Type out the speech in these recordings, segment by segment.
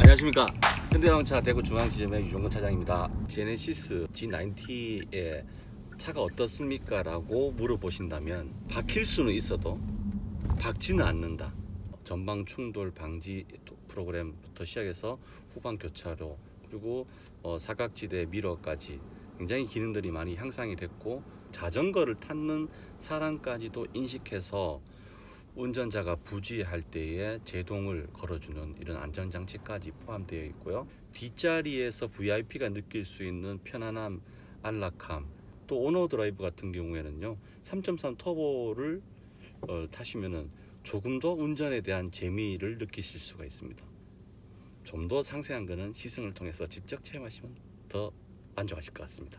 안녕하십니까 현대자동차 대구 중앙지점의 유종근 차장입니다 제네시스 G90의 차가 어떻습니까? 라고 물어보신다면 박힐 수는 있어도 박지는 않는다 전방 충돌 방지 프로그램부터 시작해서 후방 교차로 그리고 어, 사각지대 미러까지 굉장히 기능들이 많이 향상이 됐고 자전거를 탔는 사람까지도 인식해서 운전자가 부주의할 때에 제동을 걸어주는 이런 안전장치까지 포함되어 있고요. 뒷자리에서 VIP가 느낄 수 있는 편안함, 안락함, 또 오너 드라이브 같은 경우에는요. 3.3 터보를 어, 타시면은 조금 더 운전에 대한 재미를 느끼실 수가 있습니다. 좀 더 상세한 거는 시승을 통해서 직접 체험하시면 더 만족하실 것 같습니다.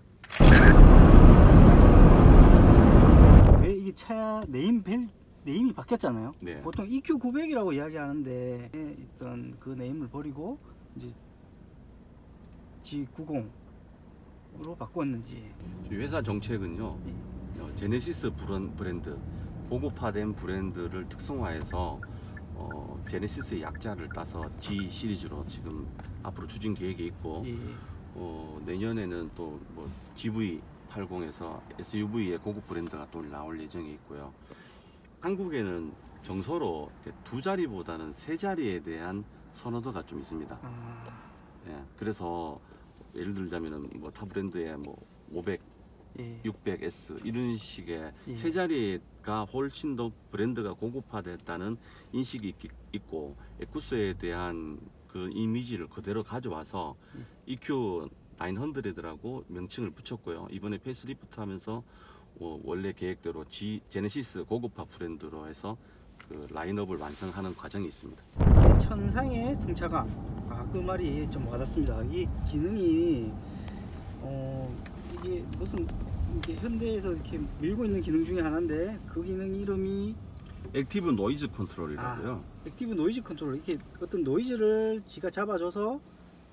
왜 이게 차 네임 벨 네임이 바뀌었잖아요. 네. 보통 EQ900이라고 이야기하는데 있던 그 네임을 버리고 이제 G90으로 바꿨는지 저희 회사 정책은요 어, 제네시스 브랜드 고급화된 브랜드를 특성화해서 어, 제네시스의 약자를 따서 G 시리즈로 지금 앞으로 추진 계획이 있고 예, 어, 내년에는 또 뭐 GV80에서 SUV의 고급 브랜드가 또 나올 예정이 있고요. 한국에는 정서로 두 자리보다는 세 자리에 대한 선호도가 좀 있습니다. 아, 예, 그래서 예를 들자면은 뭐 타 브랜드의 뭐 500, 예, 600S 이런 식의 예. 세 자리 가 훨씬 더 브랜드가 고급화됐다는 인식이 있, 있고 에쿠스에 대한 그 이미지를 그대로 가져와서 EQ 900라고 명칭을 붙였고요. 이번에 페이스리프트 하면서 어, 원래 계획대로 G 제네시스 고급화 브랜드로 해서 그 라인업을 완성하는 과정이 있습니다. 천상의 승차감. 아, 그 말이 좀 와닿습니다. 이 기능이 어 이게 무슨 이게 현대에서 이렇게 밀고 있는 기능 중에 하나인데 그 기능 이름이 액티브 노이즈 컨트롤이라고요. 액티브 노이즈 컨트롤 이렇게 어떤 노이즈를 지가 잡아줘서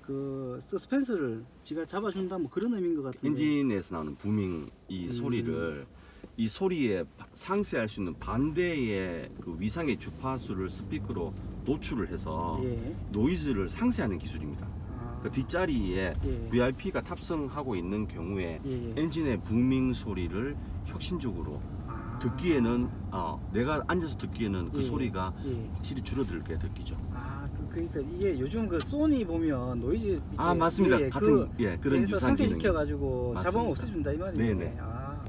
그 서스펜스를 지가 잡아준다 뭐 그런 의미인 것 같은데 엔진에서 나오는 부밍 이 음. 소리를 이 소리에 바- 상쇄할 수 있는 반대의 그 위상의 주파수를 스피커로 노출을 해서 예. 노이즈를 상쇄하는 기술입니다. 아, 그 뒷자리에 예. VIP가 탑승하고 있는 경우에 예, 예. 엔진의 부밍 소리를 혁신적으로 아. 듣기에는 어, 내가 앉아서 듣기에는 그 예, 소리가 예. 확실히 줄어들게 느끼죠. 아, 그, 그러니까 이게 요즘 그 소니 보면 노이즈 아 맞습니다. 예, 같은 그 예 그런 기능. 상쇄시켜 가지고. 자방 없애준다 이 말이에요. 네네. 아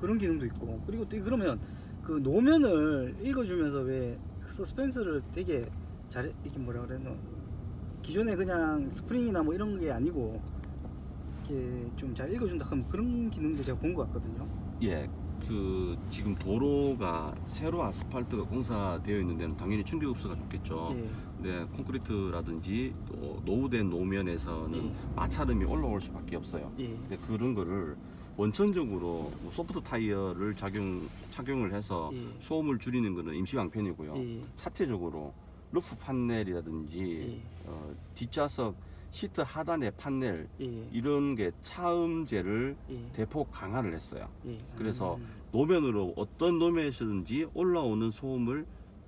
그런 기능도 있고 그리고 또 그러면 그 노면을 읽어주면서 왜 서스펜스를 되게 잘 이렇게 뭐라 그래노 기존에 그냥 스프링이나 뭐 이런 게 아니고 이렇게 좀 잘 읽어준다 하면 그런 기능도 제가 본 것 같거든요. 예, 그 지금 도로가 새로 아스팔트가 공사되어 있는 데는 당연히 충격 흡수가 좋겠죠. 예. 근데 콘크리트라든지 또 노후된 노면에서는 예. 마찰음이 올라올 수밖에 없어요. 예. 근데 그런 거를 원천적으로 뭐 소프트 타이어를 착용 착용을 해서 예. 소음을 줄이는 거는 임시방편이고요. 예. 차체적으로 루프 판넬이라든지 예. 어, 뒷좌석 시트 하단의 판넬 예. 이런 게 차음제를 예. 대폭 강화를 했어요. 예. 그래서 음. 노면으로 어떤 노면에서든지 올라오는 소음을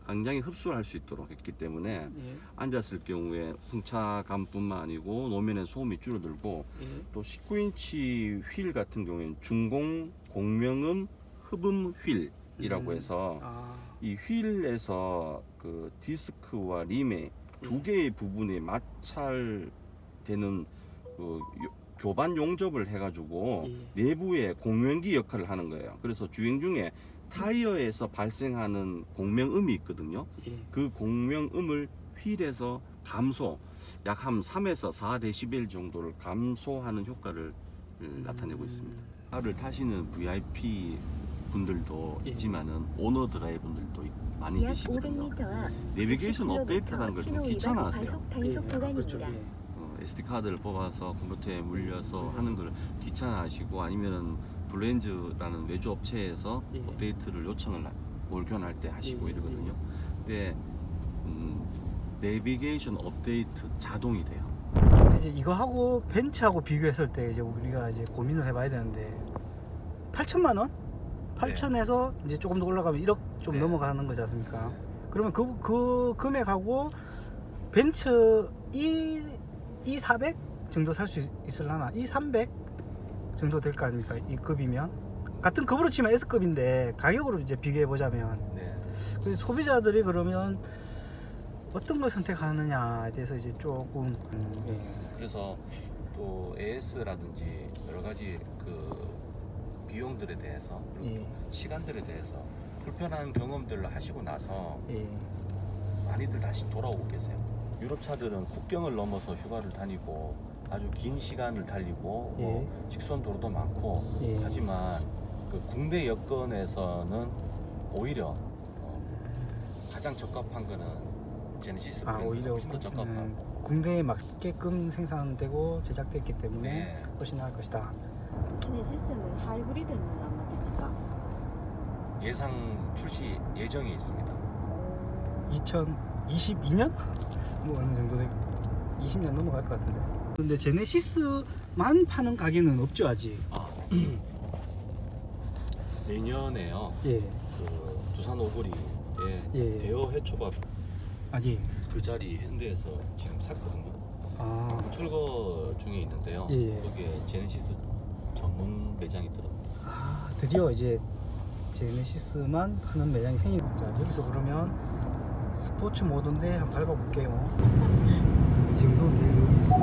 굉장히 흡수할 수 있도록 했기 때문에 예. 앉았을 경우에 승차감뿐만 아니고 노면의 소음이 줄어들고 예. 또 19인치 휠 같은 경우에는 중공 공명음 흡음 휠이라고 음. 해서 아. 이 휠에서 그 디스크와 림의 두 예. 개의 부분이 마찰되는 그 요- 교반 용접을 해가지고 예. 내부에 공명기 역할을 하는 거예요. 그래서 주행 중에 타이어에서 발생하는 공명음이 있거든요. 예. 그 공명음을 휠에서 감소, 약 한 3에서 4데시벨 정도를 감소하는 효과를 음, 나타내고 있습니다. 차를 타시는 VIP 분들도 예. 있지만은 오너 드라이버분들도 있- 많이 약 계시거든요. 500m 앞 내비게이션 업데이트라는 걸좀 귀찮아하세요. 과속 단속 예. 그렇죠. 구간입니다. 예. 어, SD 카드를 뽑아서 컴퓨터에 물려서 하는 걸 귀찮아하시고 아니면은 블렌즈라는 외주 업체에서 예. 업데이트를 요청을 하- 올 교환할 때 하시고 예, 이러거든요. 근데 음, 내비게이션 업데이트 자동이 돼요. 근데 이제 이거 하고 벤츠하고 비교했을 때 이제 우리가 이제 고민을 해봐야 되는데 8천만 원? 8천에서 이제 조금 더 올라가면 1억 좀 네. 넘어가는 거지 않습니까? 그러면 그, 그 금액하고 벤츠 E, E400 정도 살 수 있을라나? E300 정도 될 거 아닙니까? 이 급이면 같은 급으로 치면 S급인데 가격으로 이제 비교해 보자면 네. 그래서 소비자들이 그러면 어떤 걸 선택하느냐에 대해서 이제 조금 음, 예. 그래서 또 AS라든지 여러 가지 그 비용들에 대해서 그리고 예. 또 시간들에 대해서 불편한 경험들을 하시고 나서 예. 많이들 다시 돌아오고 계세요. 유럽 차들은 국경을 넘어서 휴가를 다니고 아주 긴 시간을 달리고 뭐 직선 도로도 많고 예. 하지만 그 국내 여건에서는 오히려 어, 가장 적합한 거는 제네시스 아 오히려 훨씬 적합하고 음, 국내에 맞게끔 생산되고 제작됐기 때문에 네. 훨씬 나을 것이다. 제네시스는 하이브리드는 안 만듭니까? 예상 출시 예정이 있습니다. 2022년 뭐 어느 정도 돼? 20년 넘어갈 것 같은데. 근데 제네시스만 파는 가게는 없죠 아직. 아, 내년에요. 예, 그 두산 오거리에 예. 대여 회초밥 아직. 그 자리 현대에서 지금 샀거든요. 아, 철거 중에 있는데요. 예, 예. 거기에 제네시스 전문 매장이 들어갑니다. 아 드디어 이제 제네시스만 하는 매장이 생긴 자 여기서 그러면 스포츠 모드인데 한번 밟아볼게요. 이 정도는 여기 있습니다.